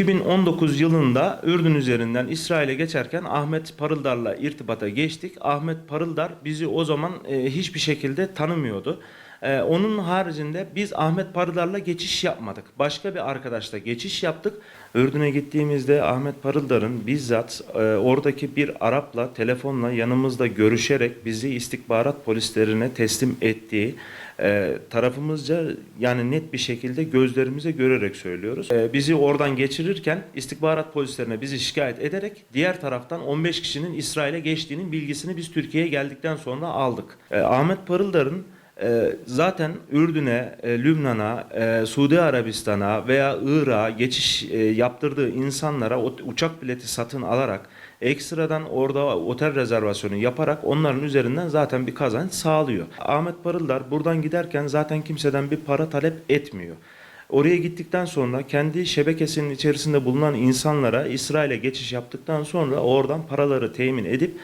2019 yılında Ürdün üzerinden İsrail'e geçerken Ahmet Parıldar'la irtibata geçtik. Ahmet Parıldar bizi o zaman e, hiçbir şekilde tanımıyordu. E, onun haricinde biz Ahmet Parıldar'la geçiş yapmadık. Başka bir arkadaşla geçiş yaptık. Ürdün'e gittiğimizde Ahmet Parıldar'ın bizzat e, oradaki bir Arap'la telefonla yanımızda görüşerek bizi istihbarat polislerine teslim ettiği e, tarafımızca yani net bir şekilde gözlerimize görerek söylüyoruz. E, bizi oradan geçirirken istihbarat polislerine bizi şikayet ederek diğer taraftan 15 kişinin İsrail'e geçtiğinin bilgisini biz Türkiye'ye geldikten sonra aldık. E, Ahmet Parıldar'ın e, zaten Ürdün'e, e, Lübnan'a, e, Suudi Arabistan'a veya Irak'a geçiş e, yaptırdığı insanlara uçak bileti satın alarak ekstradan orada otel rezervasyonu yaparak onların üzerinden zaten bir kazanç sağlıyor. Ahmet Parıldar buradan giderken zaten kimseden bir para talep etmiyor. Oraya gittikten sonra kendi şebekesinin içerisinde bulunan insanlara İsrail'e geçiş yaptıktan sonra oradan paraları temin edip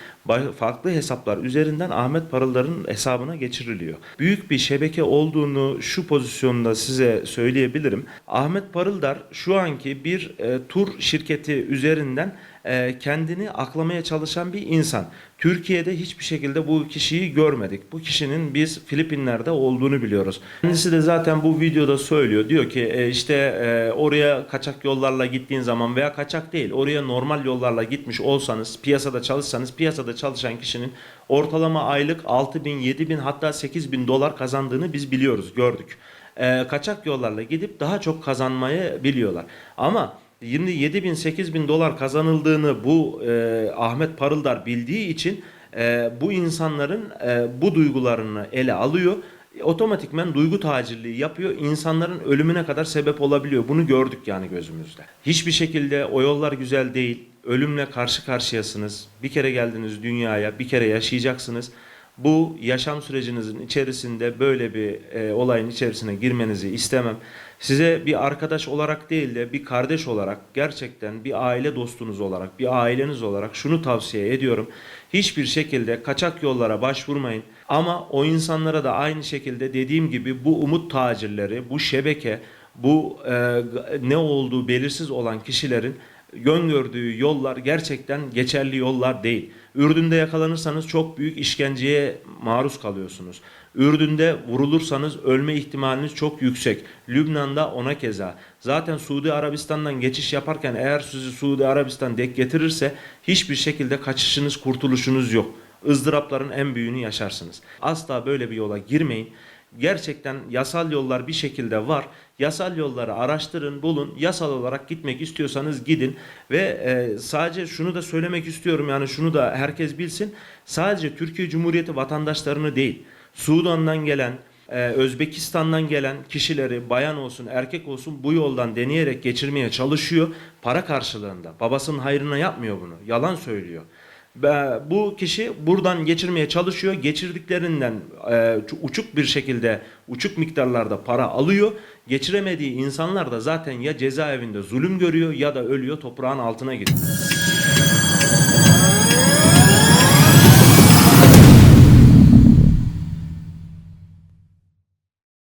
farklı hesaplar üzerinden Ahmet Parıldar'ın hesabına geçiriliyor. Büyük bir şebeke olduğunu şu pozisyonda size söyleyebilirim. Ahmet Parıldar şu anki bir e, tur şirketi üzerinden e, kendini aklamaya çalışan bir insan. Türkiye'de hiçbir şekilde bu kişiyi görmedik. Bu kişinin biz Filipinler'de olduğunu biliyoruz. Kendisi de zaten bu videoda söylüyor. Diyor ki e, işte e, oraya kaçak yollarla gittiğin zaman veya kaçak değil oraya normal yollarla gitmiş olsanız piyasada çalışsanız piyasada çalışan kişinin ortalama aylık 6 bin 7 bin hatta 8 bin dolar kazandığını biz biliyoruz gördük. E, kaçak yollarla gidip daha çok kazanmayı biliyorlar. Ama 27 bin 8 bin dolar kazanıldığını bu e, Ahmet Parıldar bildiği için e, bu insanların e, bu duygularını ele alıyor. Otomatikmen duygu tacirliği yapıyor. insanların ölümüne kadar sebep olabiliyor. Bunu gördük yani gözümüzde. Hiçbir şekilde o yollar güzel değil. Ölümle karşı karşıyasınız. Bir kere geldiniz dünyaya, bir kere yaşayacaksınız. Bu yaşam sürecinizin içerisinde böyle bir e, olayın içerisine girmenizi istemem. Size bir arkadaş olarak değil de bir kardeş olarak gerçekten bir aile dostunuz olarak, bir aileniz olarak şunu tavsiye ediyorum. Hiçbir şekilde kaçak yollara başvurmayın. Ama o insanlara da aynı şekilde dediğim gibi bu umut tacirleri, bu şebeke, bu e, ne olduğu belirsiz olan kişilerin yön gördüğü yollar gerçekten geçerli yollar değil. Ürdün'de yakalanırsanız çok büyük işkenceye maruz kalıyorsunuz. Ürdün'de vurulursanız ölme ihtimaliniz çok yüksek. Lübnan'da ona keza. Zaten Suudi Arabistan'dan geçiş yaparken eğer sizi Suudi Arabistan dek getirirse hiçbir şekilde kaçışınız, kurtuluşunuz yok. ızdırapların en büyüğünü yaşarsınız. Asla böyle bir yola girmeyin. Gerçekten yasal yollar bir şekilde var. Yasal yolları araştırın, bulun. Yasal olarak gitmek istiyorsanız gidin ve e, sadece şunu da söylemek istiyorum yani şunu da herkes bilsin. Sadece Türkiye Cumhuriyeti vatandaşlarını değil, Sudan'dan gelen, e, Özbekistan'dan gelen kişileri bayan olsun erkek olsun bu yoldan deneyerek geçirmeye çalışıyor para karşılığında. Babasının hayrına yapmıyor bunu. Yalan söylüyor. Bu kişi buradan geçirmeye çalışıyor. Geçirdiklerinden e, uçuk bir şekilde uçuk miktarlarda para alıyor. Geçiremediği insanlar da zaten ya cezaevinde zulüm görüyor ya da ölüyor toprağın altına gidiyor.